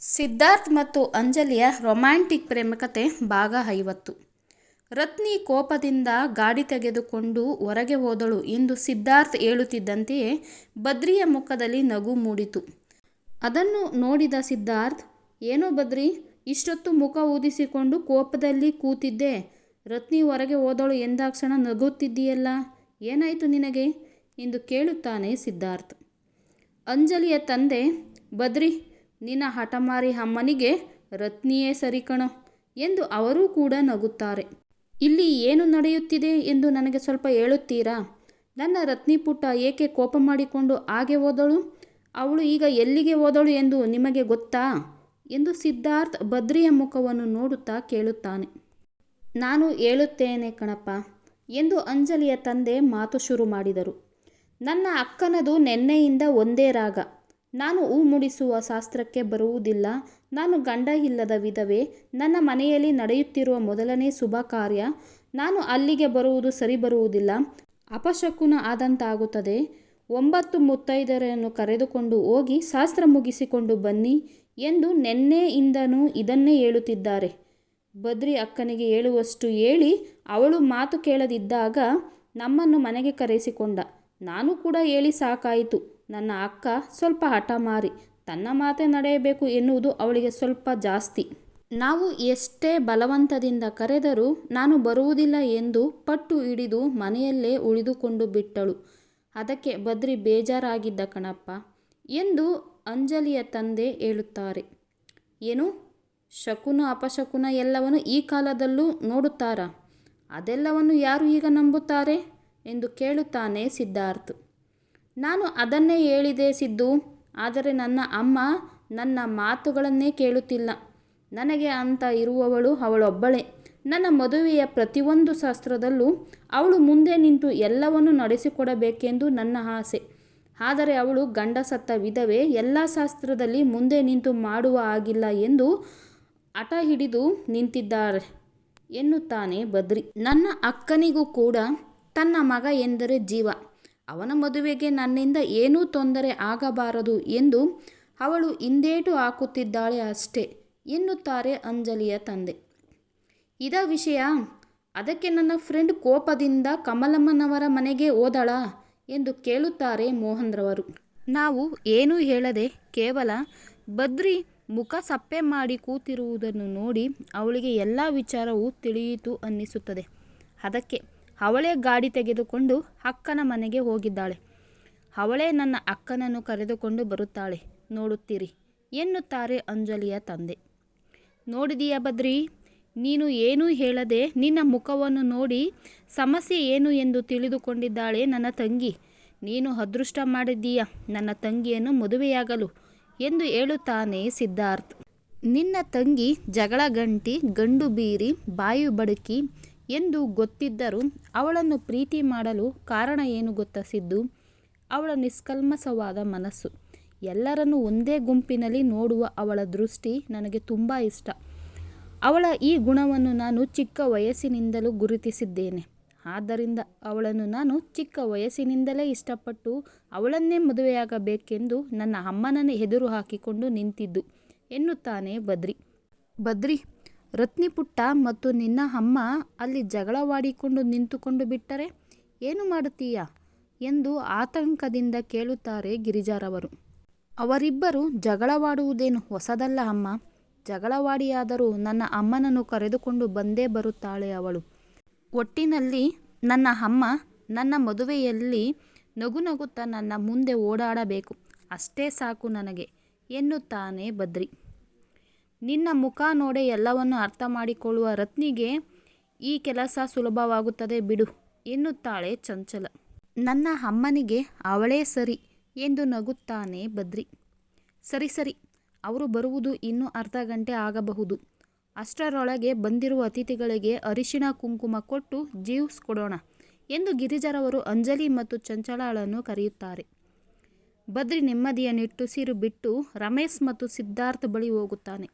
ಸಿದ್ಧಾರ್ಥ್ ಮತ್ತು ಅಂಜಲಿಯ ರೊಮ್ಯಾಂಟಿಕ್ ಪ್ರೇಮಕತೆ ಭಾಗ ಐವತ್ತು ರತ್ನಿ ಕೋಪದಿಂದ ಗಾಡಿ ತೆಗೆದುಕೊಂಡು ಹೊರಗೆ ಹೋದಳು ಎಂದು ಸಿದ್ಧಾರ್ಥ್ ಹೇಳುತ್ತಿದ್ದಂತೆಯೇ ಬದ್ರಿಯ ಮುಖದಲ್ಲಿ ನಗು ಮೂಡಿತು. ಅದನ್ನು ನೋಡಿದ ಸಿದ್ಧಾರ್ಥ್, ಏನು ಬದ್ರಿ, ಇಷ್ಟೊತ್ತು ಮುಖ ಊದಿಸಿಕೊಂಡು ಕೋಪದಲ್ಲಿ ಕೂತಿದ್ದೆ. ರತ್ನಿ ಹೊರಗೆ ಹೋದಳು ಎಂದಾಕ್ಷಣ ನಗುತ್ತಿದ್ದೀಯಲ್ಲ, ಏನಾಯಿತು ನಿನಗೆ ಎಂದು ಕೇಳುತ್ತಾನೆ ಸಿದ್ಧಾರ್ಥ್. ಅಂಜಲಿಯ ತಂದೆ, ಬದ್ರಿ, ನಿನ್ನ ಹಠಮಾರಿ ಅಮ್ಮನಿಗೆ ರತ್ನಿಯೇ ಸರಿ ಕಣೋ ಎಂದು ಅವರೂ ಕೂಡ ನಗುತ್ತಾರೆ. ಇಲ್ಲಿ ಏನು ನಡೆಯುತ್ತಿದೆ ಎಂದು ನನಗೆ ಸ್ವಲ್ಪ ಹೇಳುತ್ತೀರಾ? ನನ್ನ ರತ್ನಿ ಪುಟ್ಟ ಏಕೆ ಕೋಪ ಮಾಡಿಕೊಂಡು ಹಾಗೆ ಹೋದಳು? ಅವಳು ಈಗ ಎಲ್ಲಿಗೆ ಹೋದಳು ಎಂದು ನಿಮಗೆ ಗೊತ್ತಾ? ಎಂದು ಸಿದ್ಧಾರ್ಥ್ ಬದ್ರಿಯ ಮುಖವನ್ನು ನೋಡುತ್ತಾ ಕೇಳುತ್ತಾನೆ. ನಾನು ಹೇಳುತ್ತೇನೆ ಕಣಪ್ಪ ಎಂದು ಅಂಜಲಿಯ ತಂದೆ ಮಾತು ಶುರು ಮಾಡಿದರು. ನನ್ನ ಅಕ್ಕನದು ನೆನ್ನೆಯಿಂದ ಒಂದೇ ರಾಗ. ನಾನು ಹೂ ಮುಡಿಸುವ ಶಾಸ್ತ್ರಕ್ಕೆ ಬರುವುದಿಲ್ಲ. ನಾನು ಗಂಡ ಇಲ್ಲದ ವಿಧವೆ. ನನ್ನ ಮನೆಯಲ್ಲಿ ನಡೆಯುತ್ತಿರುವ ಮೊದಲನೇ ಶುಭ ಕಾರ್ಯ ನಾನು ಅಲ್ಲಿಗೆ ಬರುವುದು ಸರಿ ಬರುವುದಿಲ್ಲ. ಅಪಶಕುನ ಆದಂತಾಗುತ್ತದೆ. ಒಂಬತ್ತು ಮುತ್ತೈದರನ್ನು ಕರೆದುಕೊಂಡು ಹೋಗಿ ಶಾಸ್ತ್ರ ಮುಗಿಸಿಕೊಂಡು ಬನ್ನಿ ಎಂದು ನೆನ್ನೆಯಿಂದನೂ ಇದನ್ನೇ ಹೇಳುತ್ತಿದ್ದಾರೆ. ಬದ್ರಿ ಅಕ್ಕನಿಗೆ ಹೇಳುವಷ್ಟು ಹೇಳಿ ಅವಳು ಮಾತು ಕೇಳದಿದ್ದಾಗ ನಮ್ಮನ್ನು ಮನೆಗೆ ಕರೆಸಿಕೊಂಡ. ನಾನು ಕೂಡ ಹೇಳಿ ಸಾಕಾಯಿತು. ನನ್ನ ಅಕ್ಕ ಸ್ವಲ್ಪ ಹಠ ಮಾರಿ, ತನ್ನ ಮಾತೇ ನಡೆಯಬೇಕು ಎನ್ನುವುದು ಅವಳಿಗೆ ಸ್ವಲ್ಪ ಜಾಸ್ತಿ. ನಾವು ಎಷ್ಟೇ ಬಲವಂತದಿಂದ ಕರೆದರೂ ನಾನು ಬರುವುದಿಲ್ಲ ಎಂದು ಪಟ್ಟು ಹಿಡಿದು ಮನೆಯಲ್ಲೇ ಉಳಿದುಕೊಂಡು ಬಿಟ್ಟಳು. ಅದಕ್ಕೆ ಬದ್ರಿ ಬೇಜಾರಾಗಿದ್ದ ಕಣಪ್ಪ, ಎಂದು ಅಂಜಲಿಯ ತಂದೆ ಹೇಳುತ್ತಾರೆ. ಏನು? ಶಕುನ ಅಪಶಕುನ ಎಲ್ಲವನ್ನು ಈ ಕಾಲದಲ್ಲೂ ನೋಡುತ್ತಾರಾ? ಅದೆಲ್ಲವನ್ನು ಯಾರು ಈಗ ನಂಬುತ್ತಾರೆ ಎಂದು ಕೇಳುತ್ತಾನೆ ಸಿದ್ಧಾರ್ಥ್. ನಾನು ಅದನ್ನೇ ಹೇಳಿದೆ ಸಿದ್ದು. ಆದರೆ ನನ್ನ ಅಮ್ಮ ನನ್ನ ಮಾತುಗಳನ್ನೇ ಕೇಳುತ್ತಿಲ್ಲ. ನನಗೆ ಅಂತ ಇರುವವಳು ಅವಳೊಬ್ಬಳೇ. ನನ್ನ ಮದುವೆಯ ಪ್ರತಿಯೊಂದು ಶಾಸ್ತ್ರದಲ್ಲೂ ಅವಳು ಮುಂದೆ ನಿಂತು ಎಲ್ಲವನ್ನೂ ನಡೆಸಿಕೊಡಬೇಕೆಂದು ನನ್ನ ಆಸೆ. ಆದರೆ ಅವಳು ಗಂಡ ಸತ್ತ ವಿಧವೆ. ಎಲ್ಲ ಶಾಸ್ತ್ರದಲ್ಲಿ ಮುಂದೆ ನಿಂತು ಮಾಡುವ ಆಗಿಲ್ಲ ಎಂದು ಹಠ ಹಿಡಿದು ನಿಂತಿದ್ದಾರೆ ಎನ್ನುತ್ತಾನೆ ಬದ್ರಿ. ನನ್ನ ಅಕ್ಕನಿಗೂ ಕೂಡ ತನ್ನ ಮಗ ಎಂದರೆ ಜೀವ. ಅವನ ಮದುವೆಗೆ ನನ್ನಿಂದ ಏನೂ ತೊಂದರೆ ಆಗಬಾರದು ಎಂದು ಅವಳು ಹಿಂದೇಟು ಹಾಕುತ್ತಿದ್ದಾಳೆ ಅಷ್ಟೇ ಎನ್ನುತ್ತಾರೆ ಅಂಜಲಿಯ ತಂದೆ. ಇದ ವಿಷಯ? ಅದಕ್ಕೆ ನನ್ನ ಫ್ರೆಂಡ್ ಕೋಪದಿಂದ ಕಮಲಮ್ಮನವರ ಮನೆಗೆ ಹೋದಳಾ ಎಂದು ಕೇಳುತ್ತಾರೆ ಮೋಹನ್ರವರು. ನಾವು ಏನೂ ಹೇಳದೆ ಕೇವಲ ಬದ್ರಿ ಮುಖ ಸಪ್ಪೆ ಮಾಡಿ ಕೂತಿರುವುದನ್ನು ನೋಡಿ ಅವಳಿಗೆ ಎಲ್ಲ ವಿಚಾರವೂ ತಿಳಿಯಿತು ಅನ್ನಿಸುತ್ತದೆ. ಅದಕ್ಕೆ ಅವಳೇ ಗಾಡಿ ತೆಗೆದುಕೊಂಡು ಅಕ್ಕನ ಮನೆಗೆ ಹೋಗಿದ್ದಾಳೆ. ಅವಳೇ ನನ್ನ ಅಕ್ಕನನ್ನು ಕರೆದುಕೊಂಡು ಬರುತ್ತಾಳೆ ನೋಡುತ್ತೀರಿ ಎನ್ನುತ್ತಾರೆ ಅಂಜಲಿಯ ತಂದೆ. ನೋಡಿದೀಯ ಬದ್ರಿ, ನೀನು ಏನೂ ಹೇಳದೆ ನಿನ್ನ ಮುಖವನ್ನು ನೋಡಿ ಸಮಸ್ಯೆ ಏನು ಎಂದು ತಿಳಿದುಕೊಂಡಿದ್ದಾಳೆ ನನ್ನ ತಂಗಿ. ನೀನು ಅದೃಷ್ಟ ಮಾಡಿದ್ದೀಯ ನನ್ನ ತಂಗಿಯನ್ನು ಮದುವೆಯಾಗಲು ಎಂದು ಹೇಳುತ್ತಾನೆ ಸಿದ್ಧಾರ್ಥ್. ನಿನ್ನ ತಂಗಿ ಜಗಳ ಗಂಟಿ ಗಂಡು ಬೀರಿ, ಬಾಯಿ ಬಡುಕಿ ಎಂದು ಗೊತ್ತಿದ್ದರೂ ಅವಳನ್ನು ಪ್ರೀತಿ ಮಾಡಲು ಕಾರಣ ಏನು ಗೊತ್ತಾ ಸಿದ್ದು? ಅವಳ ನಿಷ್ಕಲ್ಮಸವಾದ ಮನಸ್ಸು. ಎಲ್ಲರನ್ನೂ ಒಂದೇ ಗುಂಪಿನಲ್ಲಿ ನೋಡುವ ಅವಳ ದೃಷ್ಟಿ ನನಗೆ ತುಂಬ ಇಷ್ಟ. ಅವಳ ಈ ಗುಣವನ್ನು ನಾನು ಚಿಕ್ಕ ವಯಸ್ಸಿನಿಂದಲೂ ಗುರುತಿಸಿದ್ದೇನೆ. ಆದ್ದರಿಂದ ಅವಳನ್ನು ನಾನು ಚಿಕ್ಕ ವಯಸ್ಸಿನಿಂದಲೇ ಇಷ್ಟಪಟ್ಟು ಅವಳನ್ನೇ ಮದುವೆಯಾಗಬೇಕೆಂದು ನನ್ನ ಅಮ್ಮನನ್ನೇ ಎದುರು ಹಾಕಿಕೊಂಡು ನಿಂತಿದ್ದು ಎನ್ನುತ್ತಾನೆ ಬದ್ರಿ. ಬದ್ರಿ, ರತ್ನಿ ಪುಟ್ಟ ಮತ್ತು ನಿನ್ನ ಅಮ್ಮ ಅಲ್ಲಿ ಜಗಳವಾಡಿಕೊಂಡು ನಿಂತುಕೊಂಡು ಬಿಟ್ಟರೆ ಏನು ಮಾಡುತ್ತೀಯ ಎಂದು ಆತಂಕದಿಂದ ಕೇಳುತ್ತಾರೆ ಗಿರಿಜಾರವರು. ಅವರಿಬ್ಬರು ಜಗಳವಾಡುವುದೇನು ಹೊಸದಲ್ಲ ಅಮ್ಮ. ಜಗಳವಾಡಿಯಾದರೂ ನನ್ನ ಅಮ್ಮನನ್ನು ಕರೆದುಕೊಂಡು ಬಂದೇ ಬರುತ್ತಾಳೆ ಅವಳು. ಒಟ್ಟಿನಲ್ಲಿ ನನ್ನ ಅಮ್ಮ ನನ್ನ ಮದುವೆಯಲ್ಲಿ ನಗು ನಗುತ್ತಾ ನನ್ನ ಮುಂದೆ ಓಡಾಡಬೇಕು. ಅಷ್ಟೇ ಸಾಕು ನನಗೆ, ಎನ್ನುತ್ತಾನೆ ಬದ್ರಿ. ನಿನ್ನ ಮುಖ ನೋಡೆ ಎಲ್ಲವನ್ನೂ ಅರ್ಥ ಮಾಡಿಕೊಳ್ಳುವ ರತ್ನಿಗೆ ಈ ಕೆಲಸ ಸುಲಭವಾಗುತ್ತದೆ ಬಿಡು ಎನ್ನುತ್ತಾಳೆ ಚಂಚಲ. ನನ್ನ ಅಮ್ಮನಿಗೆ ಅವಳೇ ಸರಿ ಎಂದು ನಗುತ್ತಾನೆ ಬದ್ರಿ. ಸರಿ ಸರಿ, ಅವರು ಬರುವುದು ಇನ್ನೂ ಅರ್ಧ ಗಂಟೆ ಆಗಬಹುದು. ಅಷ್ಟರೊಳಗೆ ಬಂದಿರುವ ಅತಿಥಿಗಳಿಗೆ ಅರಿಶಿಣ ಕುಂಕುಮ ಕೊಟ್ಟು ಜ್ಯೂಸ್ ಕೊಡೋಣ ಎಂದು ಗಿರಿಜರವರು ಅಂಜಲಿ ಮತ್ತು ಚಂಚಲಳನ್ನು ಕರೆಯುತ್ತಾರೆ. ಬದ್ರಿ ನೆಮ್ಮದಿಯ ನಿಟ್ಟುಸಿರು ಬಿಟ್ಟು ರಮೇಶ್ ಮತ್ತು ಸಿದ್ಧಾರ್ಥ್ ಬಳಿ ಹೋಗುತ್ತಾನೆ.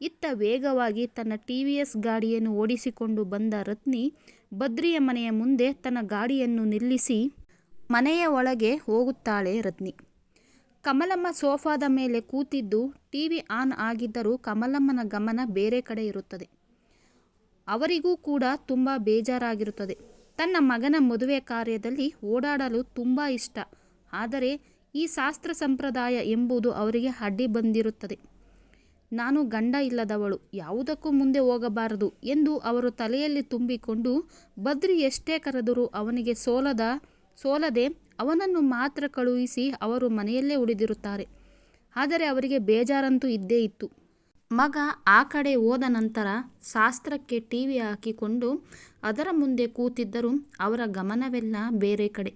ಇತ್ತ ವೇಗವಾಗಿ ತನ್ನ ಟಿವಿಎಸ್ ಗಾಡಿಯನ್ನು ಓಡಿಸಿಕೊಂಡು ಬಂದ ರತ್ನಿ ಬದ್ರಿಯ ಮನೆಯ ಮುಂದೆ ತನ್ನ ಗಾಡಿಯನ್ನು ನಿಲ್ಲಿಸಿ ಮನೆಯ ಒಳಗೆ ಹೋಗುತ್ತಾಳೆ ರತ್ನಿ. ಕಮಲಮ್ಮ ಸೋಫಾದ ಮೇಲೆ ಕೂತಿದ್ದು ಟಿ ವಿ ಆನ್ ಆಗಿದ್ದರೂ ಕಮಲಮ್ಮನ ಗಮನ ಬೇರೆ ಕಡೆ ಇರುತ್ತದೆ. ಅವರಿಗೂ ಕೂಡ ತುಂಬ ಬೇಜಾರಾಗಿರುತ್ತದೆ. ತನ್ನ ಮಗನ ಮದುವೆ ಕಾರ್ಯದಲ್ಲಿ ಓಡಾಡಲು ತುಂಬ ಇಷ್ಟ. ಆದರೆ ಈ ಶಾಸ್ತ್ರ ಸಂಪ್ರದಾಯ ಎಂಬುದು ಅವರಿಗೆ ಅಡ್ಡಿ ಬಂದಿರುತ್ತದೆ. ನಾನು ಗಂಡ ಇಲ್ಲದವಳು, ಯಾವುದಕ್ಕೂ ಮುಂದೆ ಹೋಗಬಾರದು ಎಂದು ಅವರು ತಲೆಯಲ್ಲಿ ತುಂಬಿಕೊಂಡು, ಬದ್ರಿ ಎಷ್ಟೇ ಕರೆದರೂ ಅವನಿಗೆ ಸೋಲದ, ಸೋಲದೆ ಅವನನ್ನು ಮಾತ್ರ ಕಳುಹಿಸಿ ಅವರು ಮನೆಯಲ್ಲೇ ಉಳಿದಿರುತ್ತಾರೆ. ಆದರೆ ಅವರಿಗೆ ಬೇಜಾರಂತೂ ಇದ್ದೇ ಇತ್ತು. ಮಗ ಆ ಕಡೆ ಹೋದ ನಂತರ ಶಾಸ್ತ್ರಕ್ಕೆ ಟಿ ವಿ ಹಾಕಿಕೊಂಡು ಅದರ ಮುಂದೆ ಕೂತಿದ್ದರೂ ಅವರ ಗಮನವೆಲ್ಲ ಬೇರೆ ಕಡೆ.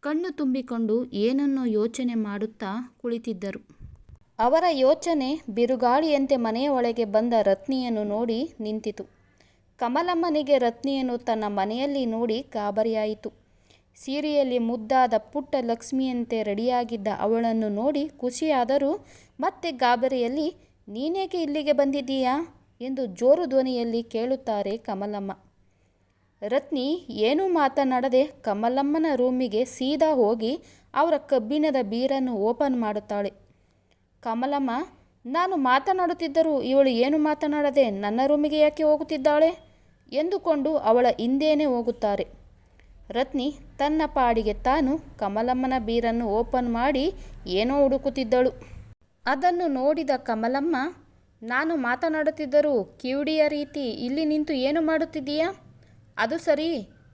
ಕಣ್ಣು ತುಂಬಿಕೊಂಡು ಏನನ್ನೋ ಯೋಚನೆ ಮಾಡುತ್ತಾ ಕುಳಿತಿದ್ದರು. ಅವರ ಯೋಚನೆ ಬಿರುಗಾಳಿಯಂತೆ ಮನೆಯ ಒಳಗೆ ಬಂದ ರತ್ನಿಯನ್ನು ನೋಡಿ ನಿಂತಿತು. ಕಮಲಮ್ಮನಿಗೆ ರತ್ನಿಯನ್ನು ತನ್ನ ಮನೆಯಲ್ಲಿ ನೋಡಿ ಗಾಬರಿಯಾಯಿತು. ಸೀರೆಯಲ್ಲಿ ಮುದ್ದಾದ ಪುಟ್ಟ ಲಕ್ಷ್ಮಿಯಂತೆ ರೆಡಿಯಾಗಿದ್ದ ಅವಳನ್ನು ನೋಡಿ ಖುಷಿಯಾದರೂ, ಮತ್ತೆ ಗಾಬರಿಯಲ್ಲಿ ನೀನೇಕೆ ಇಲ್ಲಿಗೆ ಬಂದಿದ್ದೀಯಾ? ಎಂದು ಜೋರು ಧ್ವನಿಯಲ್ಲಿ ಕೇಳುತ್ತಾರೆ ಕಮಲಮ್ಮ. ರತ್ನಿ ಏನೂ ಮಾತನಾಡದೆ ಕಮಲಮ್ಮನ ರೂಮಿಗೆ ಸೀದಾ ಹೋಗಿ ಅವರ ಕಬ್ಬಿಣದ ಬೀರನ್ನು ಓಪನ್ ಮಾಡುತ್ತಾಳೆ. ಕಮಲಮ್ಮ, ನಾನು ಮಾತನಾಡುತ್ತಿದ್ದರೂ ಇವಳು ಏನು ಮಾತನಾಡದೆ ನನ್ನ ರೂಮಿಗೆ ಯಾಕೆ ಹೋಗುತ್ತಿದ್ದಾಳೆ? ಎಂದುಕೊಂಡು ಅವಳ ಹಿಂದೇನೆ ಹೋಗುತ್ತಾರೆ. ರತ್ನಿ ತನ್ನ ಪಾಡಿಗೆ ತಾನು ಕಮಲಮ್ಮನ ಬೀರನ್ನು ಓಪನ್ ಮಾಡಿ ಏನೋ ಹುಡುಕುತ್ತಿದ್ದಳು. ಅದನ್ನು ನೋಡಿದ ಕಮಲಮ್ಮ, ನಾನು ಮಾತನಾಡುತ್ತಿದ್ದರೂ ಕಿವುಡಿಯ ರೀತಿ ಇಲ್ಲಿ ನಿಂತು ಏನು ಮಾಡುತ್ತಿದ್ದೀಯಾ? ಅದು ಸರಿ,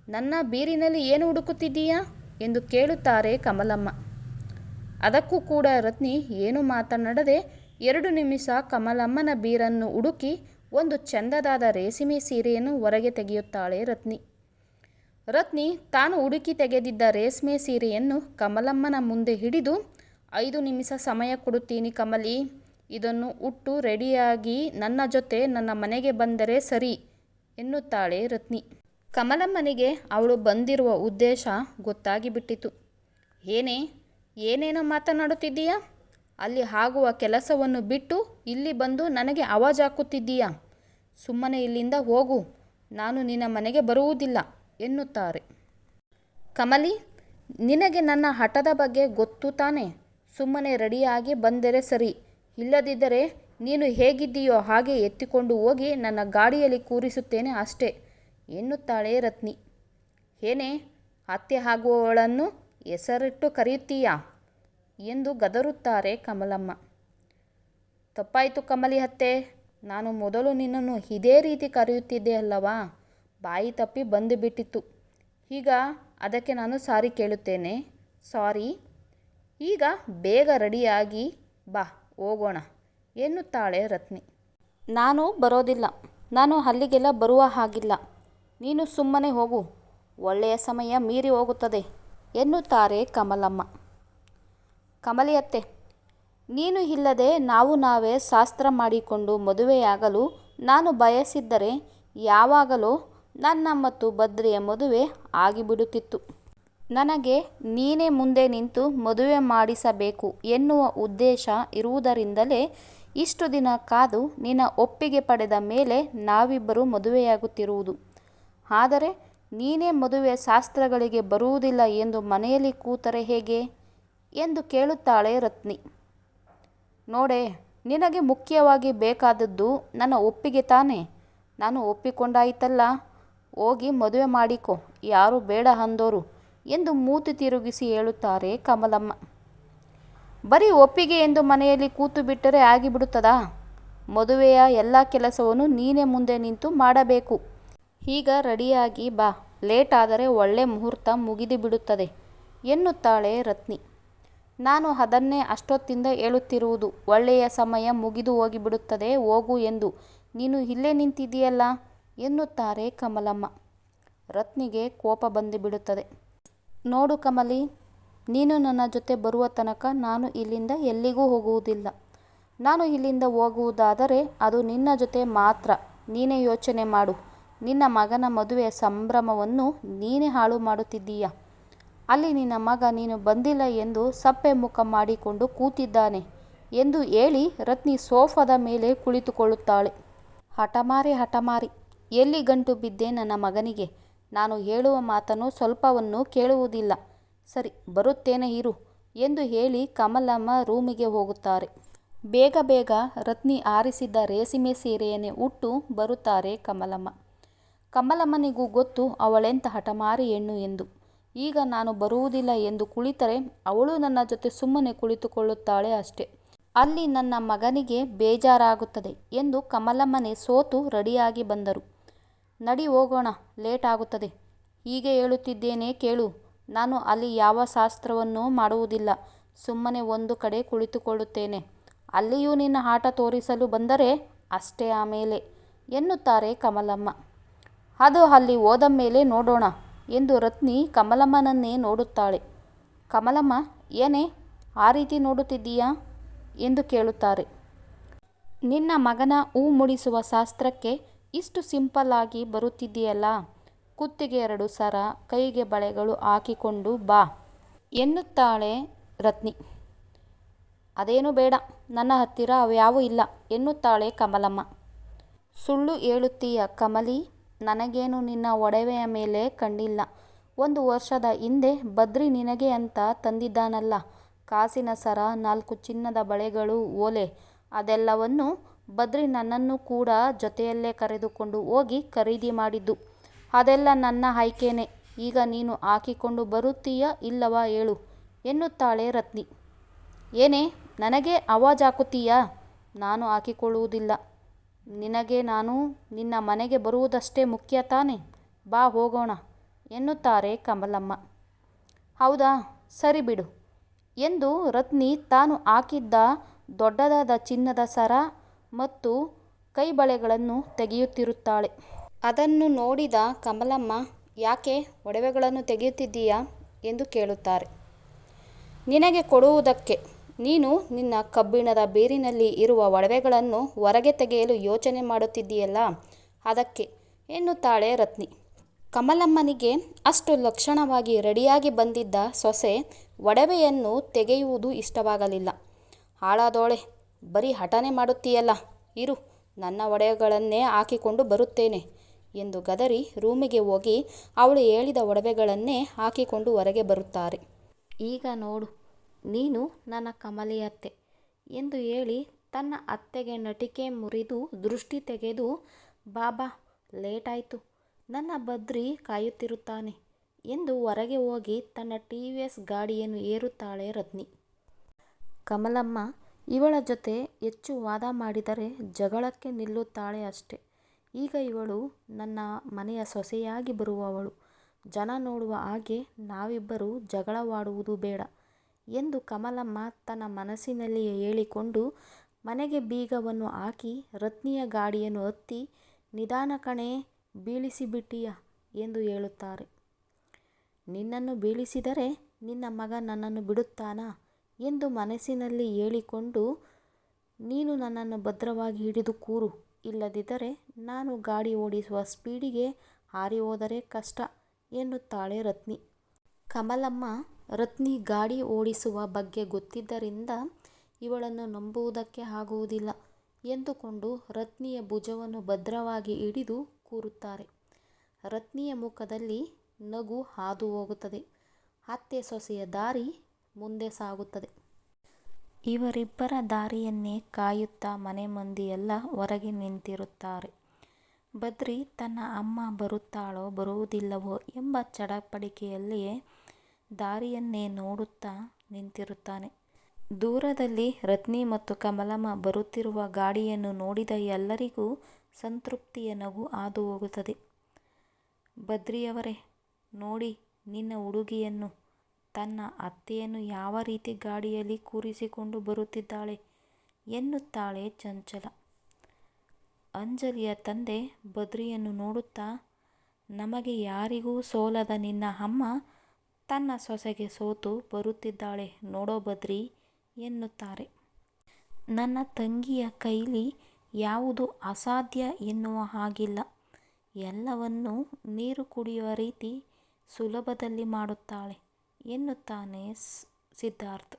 ನನ್ನ ಬೀರಿನಲ್ಲಿ ಏನು ಹುಡುಕುತ್ತಿದ್ದೀಯಾ? ಎಂದು ಕೇಳುತ್ತಾರೆ ಕಮಲಮ್ಮ. ಅದಕ್ಕೂ ಕೂಡ ರತ್ನಿ ಏನು ಮಾತನಾಡದೆ ಎರಡು ನಿಮಿಷ ಕಮಲಮ್ಮನ ಬೀರನ್ನು ಹುಡುಕಿ ಒಂದು ಚಂದದಾದ ರೇಷ್ಮೆ ಸೀರೆಯನ್ನು ಹೊರಗೆ ತೆಗೆಯುತ್ತಾಳೆ ರತ್ನಿ. ರತ್ನಿ ತಾನು ಹುಡುಕಿ ತೆಗೆದಿದ್ದ ರೇಷ್ಮೆ ಸೀರೆಯನ್ನು ಕಮಲಮ್ಮನ ಮುಂದೆ ಹಿಡಿದು, ಐದು ನಿಮಿಷ ಸಮಯ ಕೊಡುತ್ತೀನಿ ಕಮಲಿ. ಇದನ್ನು ಉಟ್ಟು ರೆಡಿಯಾಗಿ ನನ್ನ ಜೊತೆ ನನ್ನ ಮನೆಗೆ ಬಂದರೆ ಸರಿ ಎನ್ನುತ್ತಾಳೆ ರತ್ನಿ. ಕಮಲಮ್ಮನಿಗೆ ಅವಳು ಬಂದಿರುವ ಉದ್ದೇಶ ಗೊತ್ತಾಗಿಬಿಟ್ಟಿತು. ಏನೇ ಏನೇನೋ ಮಾತನಾಡುತ್ತಿದ್ದೀಯಾ? ಅಲ್ಲಿ ಆಗುವ ಕೆಲಸವನ್ನು ಬಿಟ್ಟು ಇಲ್ಲಿ ಬಂದು ನನಗೆ ಆವಾಜ್ ಹಾಕುತ್ತಿದ್ದೀಯಾ? ಸುಮ್ಮನೆ ಇಲ್ಲಿಂದ ಹೋಗು, ನಾನು ನಿನ್ನ ಮನೆಗೆ ಬರುವುದಿಲ್ಲ, ಎನ್ನುತ್ತಾರೆ. ಕಮಲಿ, ನಿನಗೆ ನನ್ನ ಹಠದ ಬಗ್ಗೆ ಗೊತ್ತು ತಾನೆ? ಸುಮ್ಮನೆ ರೆಡಿಯಾಗಿ ಬಂದರೆ ಸರಿ, ಇಲ್ಲದಿದ್ದರೆ ನೀನು ಹೇಗಿದ್ದೀಯೋ ಹಾಗೆ ಎತ್ತಿಕೊಂಡು ಹೋಗಿ ನನ್ನ ಗಾಡಿಯಲ್ಲಿ ಕೂರಿಸುತ್ತೇನೆ ಅಷ್ಟೇ, ಎನ್ನುತ್ತಾಳೆ ರತ್ನಿ. ಏನೇ, ಹತ್ಯೆ ಆಗುವವಳನ್ನು ಹೆಸರಿಟ್ಟು ಕರೆಯುತ್ತೀಯಾ? ಎಂದು ಗದರುತ್ತಾರೆ ಕಮಲಮ್ಮ. ತಪ್ಪಾಯಿತು ಕಮಲಿ ಹತ್ತೆ ನಾನು ಮೊದಲು ನಿನ್ನನ್ನು ಇದೇ ರೀತಿ ಕರೆಯುತ್ತಿದ್ದೆ ಅಲ್ಲವಾ? ಬಾಯಿ ತಪ್ಪಿ ಬಂದು ಬಿಟ್ಟಿತ್ತು. ಈಗ ಅದಕ್ಕೆ ನಾನು ಸಾರಿ ಕೇಳುತ್ತೇನೆ. ಸಾರಿ? ಈಗ ಬೇಗ ರೆಡಿಯಾಗಿ ಬಾ, ಹೋಗೋಣ, ಎನ್ನುತ್ತಾಳೆ ರತ್ನಿ. ನಾನು ಬರೋದಿಲ್ಲ. ನಾನು ಅಲ್ಲಿಗೆಲ್ಲ ಬರುವ ಹಾಗಿಲ್ಲ. ನೀನು ಸುಮ್ಮನೆ ಹೋಗು. ಒಳ್ಳೆಯ ಸಮಯ ಮೀರಿ ಹೋಗುತ್ತದೆ. ಎನ್ನುತ್ತಾರೆ ಕಮಲಮ್ಮ. ಕಮಲಿಯತ್ತೆ, ನೀನು ಇಲ್ಲದೆ ನಾವು ನಾವೇ ಶಾಸ್ತ್ರ ಮಾಡಿಕೊಂಡು ಮದುವೆಯಾಗಲು ನಾನು ಬಯಸಿದ್ದರೆ ಯಾವಾಗಲೋ ನನ್ನ ಮತ್ತು ಭದ್ರೆಯ ಮದುವೆ ಆಗಿಬಿಡುತ್ತಿತ್ತು. ನನಗೆ ನೀನೇ ಮುಂದೆ ನಿಂತು ಮದುವೆ ಮಾಡಿಸಬೇಕು ಎನ್ನುವ ಉದ್ದೇಶ ಇರುವುದರಿಂದಲೇ ಇಷ್ಟು ದಿನ ಕಾದು ನಿನ್ನ ಒಪ್ಪಿಗೆ ಪಡೆದ ಮೇಲೆ ನಾವಿಬ್ಬರು ಮದುವೆಯಾಗುತ್ತಿರುವುದು. ಆದರೆ ನೀನೇ ಮದುವೆ ಶಾಸ್ತ್ರಗಳಿಗೆ ಬರುವುದಿಲ್ಲ ಎಂದು ಮನೆಯಲ್ಲಿ ಕೂತರೆ ಹೇಗೆ? ಎಂದು ಕೇಳುತ್ತಾಳೆ ರತ್ನಿ. ನೋಡೆ, ನಿನಗೆ ಮುಖ್ಯವಾಗಿ ಬೇಕಾದದ್ದು ನನ್ನ ಒಪ್ಪಿಗೆ ತಾನೆ? ನಾನು ಒಪ್ಪಿಕೊಂಡಾಯ್ತಲ್ಲ. ಹೋಗಿ ಮದುವೆ ಮಾಡಿಕೊ, ಯಾರು ಬೇಡ ಅಂದೋರು ಎಂದು ಮೂತಿ ತಿರುಗಿಸಿ ಹೇಳುತ್ತಾರೆ ಕಮಲಮ್ಮ. ಬರೀ ಒಪ್ಪಿಗೆ ಎಂದು ಮನೆಯಲ್ಲಿ ಕೂತು ಬಿಟ್ಟರೆ ಆಗಿಬಿಡುತ್ತದಾ? ಮದುವೆಯ ಎಲ್ಲ ಕೆಲಸವನ್ನು ನೀನೇ ಮುಂದೆ ನಿಂತು ಮಾಡಬೇಕು. ಈಗ ರೆಡಿಯಾಗಿ ಬಾ. ಲೇಟ್ ಆದರೆ ಒಳ್ಳೆ ಮುಹೂರ್ತ ಮುಗಿದು ಬಿಡುತ್ತದೆ, ಎನ್ನುತ್ತಾಳೆ ರತ್ನಿ. ನಾನು ಅದನ್ನೇ ಅಷ್ಟೊತ್ತಿಂದ ಹೇಳುತ್ತಿರುವುದು. ಒಳ್ಳೆಯ ಸಮಯ ಮುಗಿದು ಹೋಗಿಬಿಡುತ್ತದೆ, ಹೋಗು ಎಂದು. ನೀನು ಇಲ್ಲೇ ನಿಂತಿದ್ದೀಯಲ್ಲ? ಎನ್ನುತ್ತಾರೆ ಕಮಲಮ್ಮ. ರತ್ನಿಗೆ ಕೋಪ ಬಂದುಬಿಡುತ್ತದೆ ನೋಡು ಕಮಲಿ, ನೀನು ನನ್ನ ಜೊತೆ ಬರುವ ತನಕ ನಾನು ಇಲ್ಲಿಂದ ಎಲ್ಲಿಗೂ ಹೋಗುವುದಿಲ್ಲ. ನಾನು ಇಲ್ಲಿಂದ ಹೋಗುವುದಾದರೆ ಅದು ನಿನ್ನ ಜೊತೆ ಮಾತ್ರ. ನೀನೇ ಯೋಚನೆ ಮಾಡು. ನಿನ್ನ ಮಗನ ಮದುವೆಯ ಸಂಭ್ರಮವನ್ನು ನೀನೇ ಹಾಳು ಮಾಡುತ್ತಿದ್ದೀಯ? ಅಲ್ಲಿ ನಿನ್ನ ಮಗ ನೀನು ಬಂದಿಲ್ಲ ಎಂದು ಸಪ್ಪೆ ಮುಖ ಮಾಡಿಕೊಂಡು ಕೂತಿದ್ದಾನೆ ಎಂದು ಹೇಳಿ ರತ್ನಿ ಸೋಫಾದ ಮೇಲೆ ಕುಳಿತುಕೊಳ್ಳುತ್ತಾಳೆ. ಹಠಮಾರಿ ಹಠಮಾರಿ, ಎಲ್ಲಿ ಗಂಟು ಬಿದ್ದೆ ನನ್ನ ಮಗನಿಗೆ? ನಾನು ಹೇಳುವ ಮಾತನ್ನು ಸ್ವಲ್ಪವನ್ನು ಕೇಳುವುದಿಲ್ಲ. ಸರಿ, ಬರುತ್ತೇನೆ ಇರು ಎಂದು ಹೇಳಿ ಕಮಲಮ್ಮ ರೂಮಿಗೆ ಹೋಗುತ್ತಾರೆ. ಬೇಗ ಬೇಗ ರತ್ನಿ ಆರಿಸಿದ್ದ ರೇಸಿಮೆ ಸೀರೆಯನ್ನೇ ಉಟ್ಟು ಬರುತ್ತಾರೆ ಕಮಲಮ್ಮ. ಕಮಲಮ್ಮನಿಗೂ ಗೊತ್ತು ಅವಳೆಂಥ ಹಠಮಾರಿ ಹೆಣ್ಣು ಎಂದು. ಈಗ ನಾನು ಬರುವುದಿಲ್ಲ ಎಂದು ಕುಳಿತರೆ ಅವಳು ನನ್ನ ಜೊತೆ ಸುಮ್ಮನೆ ಕುಳಿತುಕೊಳ್ಳುತ್ತಾಳೆ ಅಷ್ಟೆ. ಅಲ್ಲಿ ನನ್ನ ಮಗನಿಗೆ ಬೇಜಾರಾಗುತ್ತದೆ ಎಂದು ಕಮಲಮ್ಮನೆ ಸೋತು ರೆಡಿಯಾಗಿ ಬಂದರು. ನಡಿ ಹೋಗೋಣ, ಲೇಟ್ ಆಗುತ್ತದೆ. ಹೀಗೆ ಹೇಳುತ್ತಿದ್ದೇನೆ ಕೇಳು. ನಾನು ಅಲ್ಲಿ ಯಾವ ಶಾಸ್ತ್ರವನ್ನೂ ಮಾಡುವುದಿಲ್ಲ. ಸುಮ್ಮನೆ ಒಂದು ಕಡೆ ಕುಳಿತುಕೊಳ್ಳುತ್ತೇನೆ. ಅಲ್ಲಿಯೂ ನಿನ್ನ ಆಟ ತೋರಿಸಲು ಬಂದರೆ ಅಷ್ಟೇ ಆಮೇಲೆ, ಎನ್ನುತ್ತಾರೆ ಕಮಲಮ್ಮ. ಅದು ಅಲ್ಲಿ ಹೋದ ಮೇಲೆ ನೋಡೋಣ ಎಂದು ರತ್ನಿ ಕಮಲಮ್ಮನನ್ನೇ ನೋಡುತ್ತಾಳೆ. ಕಮಲಮ್ಮ, ಏನೇ? ಆ ರೀತಿ ನೋಡುತ್ತಿದ್ದೀಯಾ? ಎಂದು ಕೇಳುತ್ತಾರೆ. ನಿನ್ನ ಮಗನ ಹೂ ಮುಡಿಸುವ ಶಾಸ್ತ್ರಕ್ಕೆ ಇಷ್ಟು ಸಿಂಪಲ್ ಆಗಿ ಬರುತ್ತಿದೆಯಲ್ಲ ಕುತ್ತಿಗೆ ಎರಡು ಸರ, ಕೈಗೆ ಬಳೆಗಳು ಹಾಕಿಕೊಂಡು ಬಾ ಎನ್ನುತ್ತಾಳೆ ರತ್ನಿ. ಅದೇನು ಬೇಡ, ನನ್ನ ಹತ್ತಿರ ಅವ್ಯಾವೂ ಇಲ್ಲ ಎನ್ನುತ್ತಾಳೆ ಕಮಲಮ್ಮ. ಸುಳ್ಳು ಹೇಳುತ್ತೀಯ ಕಮಲಿ? ನನಗೇನು ನಿನ್ನ ಒಡವೆಯ ಮೇಲೆ ಕಣ್ಣಿಲ್ಲ. ಒಂದು ವರ್ಷದ ಹಿಂದೆ ಬದ್ರಿ ನಿನಗೆ ಅಂತ ತಂದಿದ್ದಾನಲ್ಲ. ಕಾಸಿನ ಸರ, ನಾಲ್ಕು ಚಿನ್ನದ ಬಳೆಗಳು, ಓಲೆ ಅದೆಲ್ಲವನ್ನು ಬದ್ರಿ ನನ್ನನ್ನು ಕೂಡ ಜೊತೆಯಲ್ಲೇ ಕರೆದುಕೊಂಡು ಹೋಗಿ ಖರೀದಿ ಮಾಡಿದ್ದು. ಅದೆಲ್ಲ ನನ್ನ ಆಯ್ಕೆನೆ. ಈಗ ನೀನು ಹಾಕಿಕೊಂಡು ಬರುತ್ತೀಯಾ ಇಲ್ಲವಾ ಹೇಳು ಎನ್ನುತ್ತಾಳೆ ರತ್ನಿ. ಏನೇ, ನನಗೆ ಅವಾಜ್ ಹಾಕುತ್ತೀಯಾ? ನಾನು ಹಾಕಿಕೊಳ್ಳುವುದಿಲ್ಲ. ನಿನಗೆ ನಾನು ನಿನ್ನ ಮನೆಗೆ ಬರುವುದಷ್ಟೇ ಮುಖ್ಯ ತಾನೆ? ಬಾ ಹೋಗೋಣ, ಎನ್ನುತ್ತಾರೆ ಕಮಲಮ್ಮ. ಹೌದಾ, ಸರಿ ಬಿಡು ಎಂದು ರತ್ನಿ ತಾನು ಹಾಕಿದ್ದ ದೊಡ್ಡದಾದ ಚಿನ್ನದ ಸರ ಮತ್ತು ಕೈಬಳೆಗಳನ್ನು ತೆಗೆಯುತ್ತಿರುತ್ತಾಳೆ. ಅದನ್ನು ನೋಡಿದ ಕಮಲಮ್ಮ, ಯಾಕೆ ಒಡವೆಗಳನ್ನು ತೆಗೆಯುತ್ತಿದ್ದೀಯಾ? ಎಂದು ಕೇಳುತ್ತಾರೆ. ನಿನಗೆ ಕೊಡುವುದಕ್ಕೆ ನೀನು ನಿನ್ನ ಕಬ್ಬಿಣದ ಬೇರಿನಲ್ಲಿ ಇರುವ ಒಡವೆಗಳನ್ನು ಹೊರಗೆ ತೆಗೆಯಲು ಯೋಚನೆ ಮಾಡುತ್ತಿದ್ದೀಯಲ್ಲ? ಅದಕ್ಕೆ, ಎನ್ನುತ್ತಾಳೆ ರತ್ನಿ. ಕಮಲಮ್ಮನಿಗೆ ಅಷ್ಟು ಲಕ್ಷಣವಾಗಿ ರೆಡಿಯಾಗಿ ಬಂದಿದ್ದ ಸೊಸೆ ಒಡವೆಯನ್ನು ತೆಗೆಯುವುದು ಇಷ್ಟವಾಗಲಿಲ್ಲ. ಹಾಳಾದೋಳೆ, ಬರೀ ಹಠನೆ ಮಾಡುತ್ತೀಯಲ್ಲ, ಇರು, ನನ್ನ ಒಡವೆಗಳನ್ನೇ ಹಾಕಿಕೊಂಡು ಬರುತ್ತೇನೆ ಎಂದು ಗದರಿ ರೂಮಿಗೆ ಹೋಗಿ ಅವಳು ಹೇಳಿದ ಒಡವೆಗಳನ್ನೇ ಹಾಕಿಕೊಂಡು ಹೊರಗೆ ಬರುತ್ತಾರೆ. ಈಗ ನೋಡು ನೀನು ನನ್ನ ಕಮಲೆಯತ್ತೆ ಎಂದು ಹೇಳಿ ತನ್ನ ಅತ್ತೆಗೆ ನಟಿಕೆ ಮುರಿದು ದೃಷ್ಟಿ ತೆಗೆದು, ಬಾಬಾ, ಲೇಟಾಯಿತು. ನನ್ನ ಬದ್ರಿ ಕಾಯುತ್ತಿರುತ್ತಾನೆ ಎಂದು ಹೊರಗೆ ಹೋಗಿ ತನ್ನ ಟಿ ವಿ ಎಸ್ ಗಾಡಿಯನ್ನು ಏರುತ್ತಾಳೆ ರತ್ನಿ. ಕಮಲಮ್ಮ ಇವಳ ಜೊತೆ ಹೆಚ್ಚು ವಾದ ಮಾಡಿದರೆ ಜಗಳಕ್ಕೆ ನಿಲ್ಲುತ್ತಾಳೆ ಅಷ್ಟೆ. ಈಗ ಇವಳು ನನ್ನ ಮನೆಯ ಸೊಸೆಯಾಗಿ ಬರುವವಳು. ಜನ ನೋಡುವ ಹಾಗೆ ನಾವಿಬ್ಬರು ಜಗಳವಾಡುವುದು ಬೇಡ. ಎಂದು ಕಮಲಮ್ಮ ತನ್ನ ಮನಸ್ಸಿನಲ್ಲಿಯೇ ಹೇಳಿಕೊಂಡು ಮನೆಗೆ ಬೀಗವನ್ನು ಹಾಕಿ, ರತ್ನಿಯ ಗಾಡಿಯನ್ನು ಹತ್ತಿ ನಿಧಾನ ಕಣೇ, ಬೀಳಿಸಿಬಿಟ್ಟೀಯ ಎಂದು ಹೇಳುತ್ತಾರೆ. ನಿನ್ನನ್ನು ಬೀಳಿಸಿದರೆ ನಿನ್ನ ಮಗ ನನ್ನನ್ನು ಬಿಡುತ್ತಾನಾ? ಎಂದು ಮನಸ್ಸಿನಲ್ಲಿ ಹೇಳಿಕೊಂಡು, ನೀನು ನನ್ನನ್ನು ಭದ್ರವಾಗಿ ಹಿಡಿದು ಕೂರು. ಇಲ್ಲದಿದ್ದರೆ ನಾನು ಗಾಡಿ ಓಡಿಸುವ ಸ್ಪೀಡಿಗೆ ಹಾರಿ ಹೋದರೆ ಕಷ್ಟ ಎನ್ನುತ್ತಾಳೆ ರತ್ನಿ. ಕಮಲಮ್ಮ ರತ್ನಿ ಗಾಡಿ ಓಡಿಸುವ ಬಗ್ಗೆ ಗೊತ್ತಿದ್ದರಿಂದ ಇವಳನ್ನು ನಂಬುವುದಕ್ಕೆ ಆಗುವುದಿಲ್ಲ ಎಂದುಕೊಂಡು ರತ್ನಿಯ ಭುಜವನ್ನು ಭದ್ರವಾಗಿ ಹಿಡಿದು ಕೂರುತ್ತಾರೆ. ರತ್ನಿಯ ಮುಖದಲ್ಲಿ ನಗು ಹಾದು ಹೋಗುತ್ತದೆ. ಅತ್ತೆ ಸೊಸೆಯ ದಾರಿ ಮುಂದೆ ಸಾಗುತ್ತದೆ. ಇವರಿಬ್ಬರ ದಾರಿಯನ್ನೇ ಕಾಯುತ್ತಾ ಮನೆ ಮಂದಿಯೆಲ್ಲ ಹೊರಗೆ ನಿಂತಿರುತ್ತಾರೆ. ಬದ್ರಿ ತನ್ನ ಅಮ್ಮ ಬರುತ್ತಾಳೋ ಬರುವುದಿಲ್ಲವೋ ಎಂಬ ಚಡಪಡಿಕೆಯಲ್ಲಿಯೇ ದಾರಿಯನ್ನೇ ನೋಡುತ್ತಾ ನಿಂತಿರುತ್ತಾನೆ. ದೂರದಲ್ಲಿ ರತ್ನಿ ಮತ್ತು ಕಮಲಮ್ಮ ಬರುತ್ತಿರುವ ಗಾಡಿಯನ್ನು ನೋಡಿದ ಎಲ್ಲರಿಗೂ ಸಂತೃಪ್ತಿಯ ನಗು ಹಾದು ಹೋಗುತ್ತದೆ ಬದ್ರಿಯವರೇ ನೋಡಿ, ನಿನ್ನ ಹುಡುಗಿಯನ್ನು ತನ್ನ ಅತ್ತೆಯನ್ನು ಯಾವ ರೀತಿ ಗಾಡಿಯಲ್ಲಿ ಕೂರಿಸಿಕೊಂಡು ಬರುತ್ತಿದ್ದಾಳೆ ಎನ್ನುತ್ತಾಳೆ ಚಂಚಲ. ಅಂಜಲಿಯ ತಂದೆ ಬದ್ರಿಯನ್ನು ನೋಡುತ್ತಾ, ನಮಗೆ ಯಾರಿಗೂ ಸೋಲದ ನಿನ್ನ ಅಮ್ಮ ತನ್ನ ಸೊಸೆಗೆ ಸೋತು ಬರುತ್ತಿದ್ದಾಳೆ ನೋಡೋ ಬದ್ರಿ ಎನ್ನುತ್ತಾರೆ. ನನ್ನ ತಂಗಿಯ ಕೈಲಿ ಯಾವುದು ಅಸಾಧ್ಯ ಎನ್ನುವ ಹಾಗಿಲ್ಲ. ಎಲ್ಲವನ್ನೂ ನೀರು ಕುಡಿಯುವ ರೀತಿ ಸುಲಭದಲ್ಲಿ ಮಾಡುತ್ತಾಳೆ ಎನ್ನುತ್ತಾನೆ ಸಿದ್ಧಾರ್ಥ್.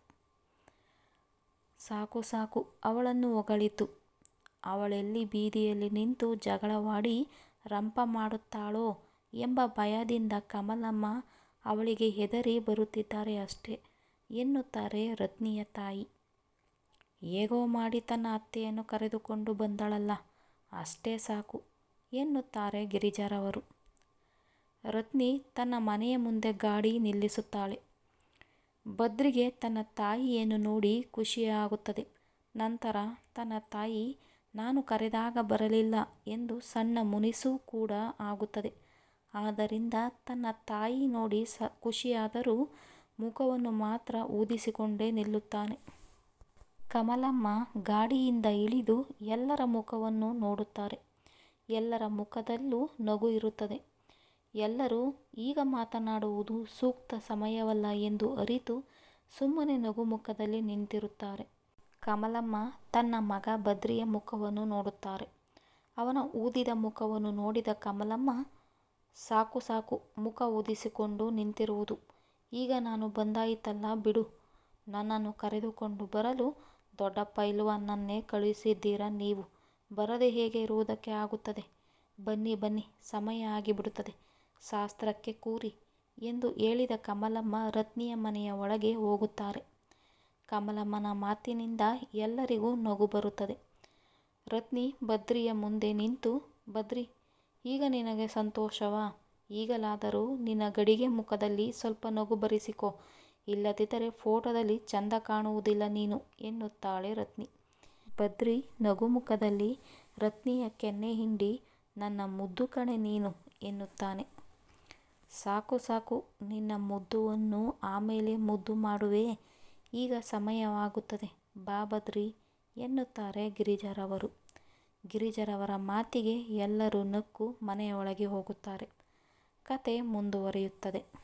ಸಾಕು ಸಾಕು, ಅವಳನ್ನು ಹೊಗಳಿತು. ಅವಳೆಲ್ಲಿ ಬೀದಿಯಲ್ಲಿ ನಿಂತು ಜಗಳವಾಡಿ ರಂಪ ಮಾಡುತ್ತಾಳೋ ಎಂಬ ಭಯದಿಂದ ಕಮಲಮ್ಮ ಅವಳಿಗೆ ಹೆದರಿ ಬರುತ್ತಿದ್ದಾರೆ ಅಷ್ಟೇ ಎನ್ನುತ್ತಾರೆ ರತ್ನಿಯ ತಾಯಿ. ಹೇಗೋ ಮಾಡಿ ತನ್ನ ಅತ್ತೆಯನ್ನು ಕರೆದುಕೊಂಡು ಬಂದಳಲ್ಲ, ಅಷ್ಟೇ ಸಾಕು ಎನ್ನುತ್ತಾರೆ ಗಿರಿಜಾರವರು. ರತ್ನಿ ತನ್ನ ಮನೆಯ ಮುಂದೆ ಗಾಡಿ ನಿಲ್ಲಿಸುತ್ತಾಳೆ. ಬದ್ರಿಗೆ ತನ್ನ ತಾಯಿಯನ್ನು ನೋಡಿ ಖುಷಿಯಾಗುತ್ತದೆ. ನಂತರ ತನ್ನ ತಾಯಿ, ನಾನು ಕರೆದಾಗ ಬರಲಿಲ್ಲ ಎಂದು ಸಣ್ಣ ಮುನಿಸು ಕೂಡ ಆಗುತ್ತದೆ. ಆದ್ದರಿಂದ ತನ್ನ ತಾಯಿ ನೋಡಿ ಸ ಖುಷಿಯಾದರೂ ಮುಖವನ್ನು ಮಾತ್ರ ಊದಿಸಿಕೊಂಡೇ ನಿಲ್ಲುತ್ತಾನೆ. ಕಮಲಮ್ಮ ಗಾಡಿಯಿಂದ ಇಳಿದು ಎಲ್ಲರ ಮುಖವನ್ನು ನೋಡುತ್ತಾರೆ. ಎಲ್ಲರ ಮುಖದಲ್ಲೂ ನಗು ಇರುತ್ತದೆ. ಎಲ್ಲರೂ ಈಗ ಮಾತನಾಡುವುದು ಸೂಕ್ತ ಸಮಯವಲ್ಲ ಎಂದು ಅರಿತು ಸುಮ್ಮನೆ ನಗು ಮುಖದಲ್ಲಿ ನಿಂತಿರುತ್ತಾರೆ. ಕಮಲಮ್ಮ ತನ್ನ ಮಗ ಬದ್ರಿಯ ಮುಖವನ್ನು ನೋಡುತ್ತಾರೆ. ಅವನ ಊದಿದ ಮುಖವನ್ನು ನೋಡಿದ ಕಮಲಮ್ಮ ಸಾಕು ಸಾಕು ಮುಖ ಊದಿಸಿಕೊಂಡು ನಿಂತಿರುವುದು. ಈಗ ನಾನು ಬಂದಾಯಿತಲ್ಲ ಬಿಡು. ನನ್ನನ್ನು ಕರೆದುಕೊಂಡು ಬರಲು ದೊಡ್ಡ ಪೈಲ್ವಾನನ್ನೇ ಕಳುಹಿಸಿದ್ದೀರಾ ನೀವು ಬರದೆ ಹೇಗೆ ಇರುವುದಕ್ಕೆ ಆಗುತ್ತದೆ. ಬನ್ನಿ ಬನ್ನಿ, ಸಮಯ ಆಗಿಬಿಡುತ್ತದೆ ಶಾಸ್ತ್ರಕ್ಕೆ ಕೂರಿ ಎಂದು ಹೇಳಿದ ಕಮಲಮ್ಮ ರತ್ನಿಯ ಮನೆಯ ಒಳಗೆ ಹೋಗುತ್ತಾರೆ. ಕಮಲಮ್ಮನ ಮಾತಿನಿಂದ ಎಲ್ಲರಿಗೂ ನಗು ಬರುತ್ತದೆ. ರತ್ನಿ ಬದ್ರಿಯ ಮುಂದೆ ನಿಂತು ಬದ್ರಿ ಈಗ ನಿನಗೆ ಸಂತೋಷವಾ ಈಗಲಾದರೂ ನಿನ್ನ ಗಡಿಗೆ ಮುಖದಲ್ಲಿ ಸ್ವಲ್ಪ ನಗು ಬರಿಸಿಕೊ ಇಲ್ಲದಿದ್ದರೆ ಫೋಟೋದಲ್ಲಿ ಚಂದ ಕಾಣುವುದಿಲ್ಲ ನೀನು, ಎನ್ನುತ್ತಾಳೆ ರತ್ನಿ. ಬದ್ರಿ ನಗು ಮುಖದಲ್ಲಿ ರತ್ನಿಯ ಕೆನ್ನೆ ಹಿಂಡಿ, ನನ್ನ ಮುದ್ದು ಕಣೆ ನೀನು, ಎನ್ನುತ್ತಾನೆ. ಸಾಕು ಸಾಕು, ನಿನ್ನ ಮುದ್ದುವನ್ನು ಆಮೇಲೆ ಮುದ್ದು ಮಾಡುವೆ ಈಗ ಸಮಯವಾಗುತ್ತದೆ, ಬಾ ಬದ್ರಿ, ಎನ್ನುತ್ತಾರೆ ಗಿರಿಜಾರವರು. ಗಿರಿಜಾರವರ ಮಾತಿಗೆ ಎಲ್ಲರೂ ನಕ್ಕು ಮನೆಯೊಳಗೆ ಹೋಗುತ್ತಾರೆ. ಕಥೆ ಮುಂದುವರಿಯುತ್ತದೆ.